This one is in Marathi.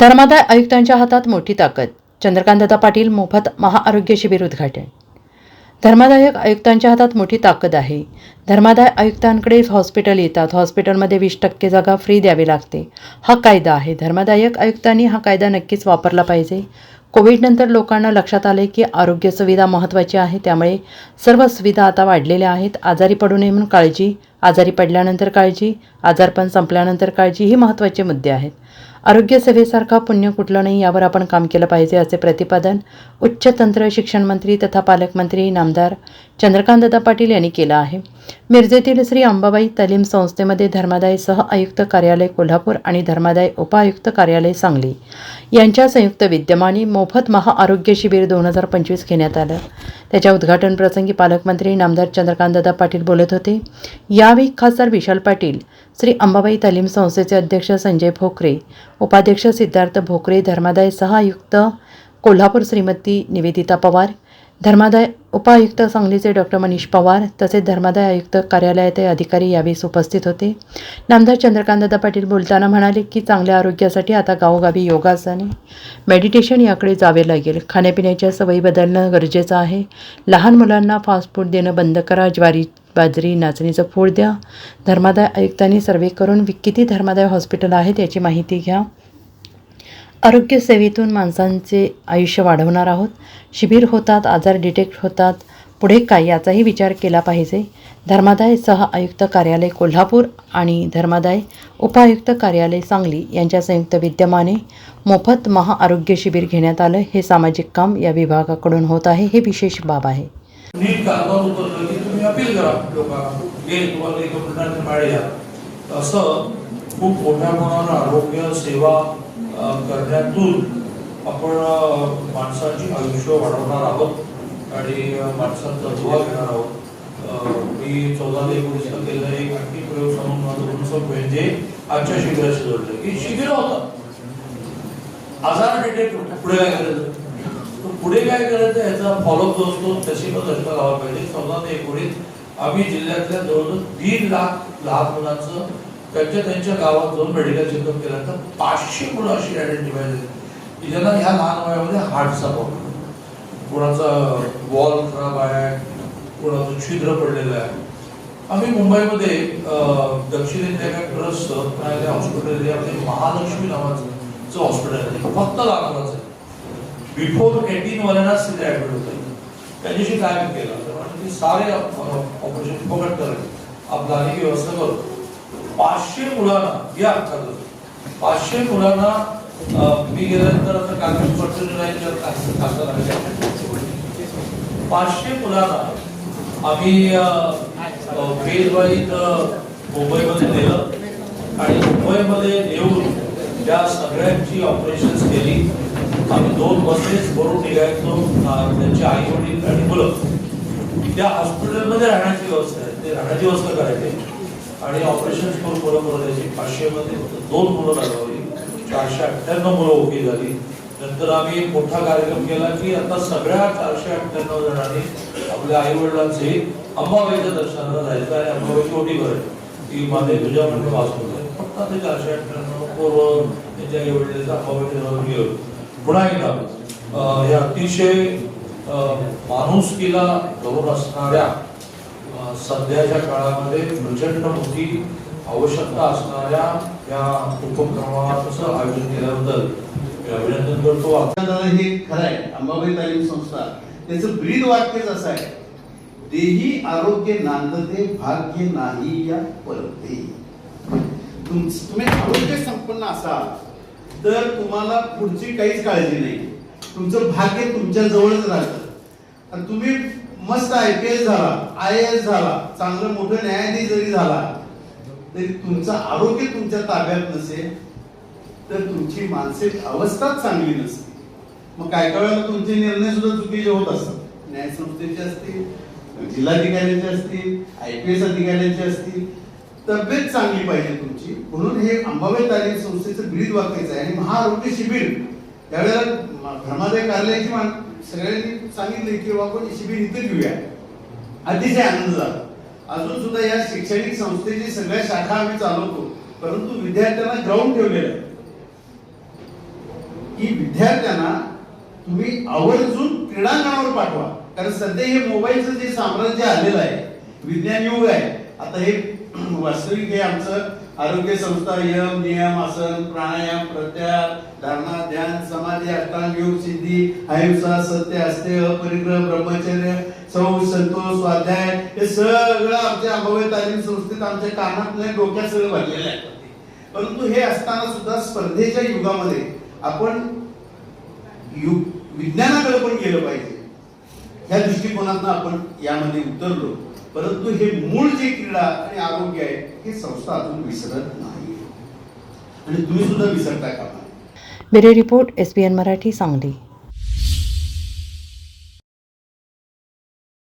धर्मादाय आयुक्तांच्या हातात मोठी ताकद. चंद्रकांतदादा पाटील मोफत महाआरोग्य शिबिर उद्घाटन. धर्मादायक आयुक्तांच्या हातात मोठी ताकद आहे. धर्मादाय आयुक्तांकडे हॉस्पिटल येतात. हॉस्पिटलमध्ये वीस टक्के जागा फ्री द्यावी लागते. हा कायदा आहे. धर्मादायक आयुक्तांनी हा कायदा नक्कीच वापरला पाहिजे. कोविडनंतर लोकांना लक्षात आले की आरोग्य सुविधा महत्त्वाची आहे. त्यामुळे सर्व सुविधा आता वाढलेल्या आहेत. आजारी पडू नये म्हणून काळजी आजारी पडल्यानंतर काळजी आजारपण संपल्यानंतर काळजी ही महत्त्वाचे मुद्दे आहेत. आरोग्य सेवेसारखा पुण्य कुठलं नाही यावर आपण काम केलं पाहिजे असे प्रतिपादन उच्च तंत्र शिक्षण मंत्री तथा पालकमंत्री नामदार चंद्रकांतदादा पाटील यांनी केलं आहे. मिरजेतील श्री अंबाबाई तालीम संस्थेमध्ये धर्मादाय सह आयुक्त कार्यालय कोल्हापूर आणि धर्मादाय उपआयुक्त कार्यालय सांगली यांच्या संयुक्त विद्यमाने मोफत महाआरोग्य शिबिर दोन हजार पंचवीस घेण्यात आलं. त्याच्या उद्घाटनप्रसंगी पालकमंत्री नामदार चंद्रकांतदादा पाटील बोलत होते. यावेळी खासदार विशाल पाटील श्री अंबाबाई तालीम संस्थेचे अध्यक्ष संजय भोकरे उपाध्यक्ष सिद्धार्थ भोकरे धर्मादाय सहायुक्त कोल्हापूर श्रीमती निवेदिता पवार धर्मादाय उपायुक्त सांगलीचे डॉक्टर मनीष पवार तसेच धर्मादाय आयुक्त कार्यालयाचे अधिकारी यावेळी उपस्थित होते. नामदार चंद्रकांतदादा पाटील बोलताना म्हणाले की चांगल्या आरोग्यासाठी आता गावोगावी योगासने मेडिटेशन याकडे जावे लागेल. खाण्यापिण्याच्या सवयी बदलणं गरजेचं आहे. लहान मुलांना फास्ट फूड देणं बंद करा. ज्वारी बाजरी नाचणीचं फूड द्या. धर्मादाय आयुक्तांनी सर्वे करून किती धर्मादाय हॉस्पिटल आहेत याची माहिती घ्या. आरोग्य सेवेतून माणसांचे आयुष्य वाढवणार आहोत. शिबिर होतात आजार डिटेक्ट होतात. पुढे काय याचाही विचार केला पाहिजे. धर्मादाय सह आयुक्त कार्यालय कोल्हापूर आणि धर्मादाय उपायुक्त कार्यालय सांगली यांच्या संयुक्त विद्यमाने मोफत महाआरोग्य शिबिर घेण्यात आलं. हे सामाजिक काम या विभागाकडून होत आहे. हे विशेष बाब आहे. अपील करा लोकांना. घे तुम्हाला एक कंप्लेंट मिळाल्या असं खूप मोठ्या प्रमाणावर आरोग्य सेवा करण्यातून आपण माणसाची आयुष्य वाढवणार आहोत आणि माणसांचा दुवा घेणार आहोत. मी चौदा ते एकोणीसला केलेला एक आणखी प्रयोग सांगून माझं म्हणजे आजच्या शिबिराशी जोडलं की शिबिर होतात आजार डिटेक्ट पुढे काय करायचं? पुढे काय करायचं याचा फॉलोअप जो असतो तशी पण लक्षात लावा पाहिजे. चौदा ते एकोणीस आम्ही जिल्ह्यातल्या जवळजवळ दीड लाख लहान मुलांचं त्यांच्या त्यांच्या गावात जाऊन मेडिकल चेकअप केल्यानंतर पाचशे मुलं अशी आयडेंटिफाय झाली. की ज्यांना ह्या लहान वयामध्ये हार्टचा प्रॉब्लेम कोणाचा वॉल खराब आहे कोणाचं छिद्र पडलेलं आहे. आम्ही मुंबईमध्ये अं, दक्षिण इंडिया काय ट्रस्ट हॉस्पिटल एरियामध्ये महालक्ष्मी नावाचं हॉस्पिटल आहे. फक्त लहान मुलाचं आहे. बिफोर एटीन वाल्यांनाच तिथे ऍडमिट होते त्यांच्याशी काय केलं तर म्हणे सारे ऑपरेशन फुकट करेल आपला आणि व्यवस्था करतो पाचशे मुलांना या अर्थात पाचशे मुलांना मी गेल्यानंतर आता कागद पत्र पाचशे मुलांना आम्ही फेजवाईत मुंबईमध्ये नेलं. आणि मुंबईमध्ये नेऊन त्या सगळ्यांची ऑपरेशन्स केली. आम्ही दोन बसेस भरून निघायचो त्यांचे आई वडील आणि मुलं. त्या हॉस्पिटलमध्ये राहण्याची व्यवस्था आहे. ते राहण्याची व्यवस्था करायची. आणि ऑपरेशन करून मुलं मुलं यायची पाचशे मध्ये दोन मुलं लागवली चारशे अठ्ठ्याण्णव मुलं ओके झाली. नंतर आम्ही एक मोठा कार्यक्रम केला की आता सगळ्या चारशे अठ्ठ्याण्णव जणांनी आपल्या आई वडिलांचे अंबाबाईच्या दर्शनाला जायचं आणि अंबाबाई छोटी करायची ती माझे तुझ्या म्हणून वास फक्त ते चारशे अठ्ठ्याण्णव पूर्व त्यांच्या आई वडिलांचा अंबाबाईच्या जवळ गेलो पुन्हा एकदा या अतिशय माणुसकीला गौर असणाऱ्या सध्याच्या काळामध्ये प्रचंड मोठी आवश्यकता असणाऱ्या या उपक्रमाचं आयोजन केल्याबद्दल अभिनंदन करतो. हे खरं आहे अंबाबाई तालीम संस्था त्याचं ब्रीद वाक्यच असं आहे. देही आरोग्य नांदते भाग्य नाही या परते. तुम्ही आरोग्य संपन्न असाल तर तुम्हाला पुढची काहीच काळजी नाही. तुमचं भाग्य तुमच्या जवळच राहतं. आणि तुम्ही मस्त आय पी एस झाला आय एस झाला चांगलं मोठं न्यायाधीश जरी झाला तरी तुमचं आरोग्य तुमच्या ताब्यात नसेल तर तुमची मानसिक अवस्थाच चांगली नसते मग काय काय वेळेला तुमचे निर्णय सुद्धा चुकीचे होत असतात. न्यायसंस्थेचे असतील जिल्हाधिकाऱ्यांचे असतील आय पी एस अधिकाऱ्यांचे असतील तब्येत चांगली पाहिजे तुमची. म्हणून हे अंबाबाई तालीम संस्थेचं ब्रीद वाक्याचं आहे. आणि महाआरोग्य शिबिर. त्यावेळेला म- धर्मादाय कार्यालयाची मान सगळ्यांनी सांगितले की आपण शिबिर इथे घेऊया. अतिशय आनंद झाला. अजून सुद्धा या शैक्षणिक संस्थेची सगळ्या शाखा आम्ही चालवतो. परंतु विद्यार्थ्यांना ग्राउंड ठेवलेलं आहे. की विद्यार्थ्यांना तुम्ही आवर्जून क्रीडांगणावर पाठवा. कारण सध्या हे मोबाईलचं जे साम्राज्य आलेलं आहे विज्ञान युग आहे आता हे वास्तविक हे आमचं आरोग्य संस्था यम नियम आसन प्राणायाम प्रत्याहार धारणा ध्यान समाधी अष्टांग योग सिद्धी अहिंसा सत्य अस्ते अपरिग्रह ब्रह्मचर्य सौ संतोष स्वाध्याय हे सगळं आमच्या अंबाबाई तालीम संस्थेत आमच्या कानात नाही डोक्यात सगळं भरलेलं आहे. परंतु हे असताना सुद्धा स्पर्धेच्या युगामध्ये आपण युग विज्ञानाकडे पण गेलं पाहिजे. ह्या दृष्टिकोनातून आपण यामध्ये उतरलो. परंतु हे मूळ जे क्रीडा आणि आरोग्य आहे हे संस्था अजून विसरत नाही. आणि तुम्ही सुद्धा विसरता कामा bureau report S B N Marathi Sangli.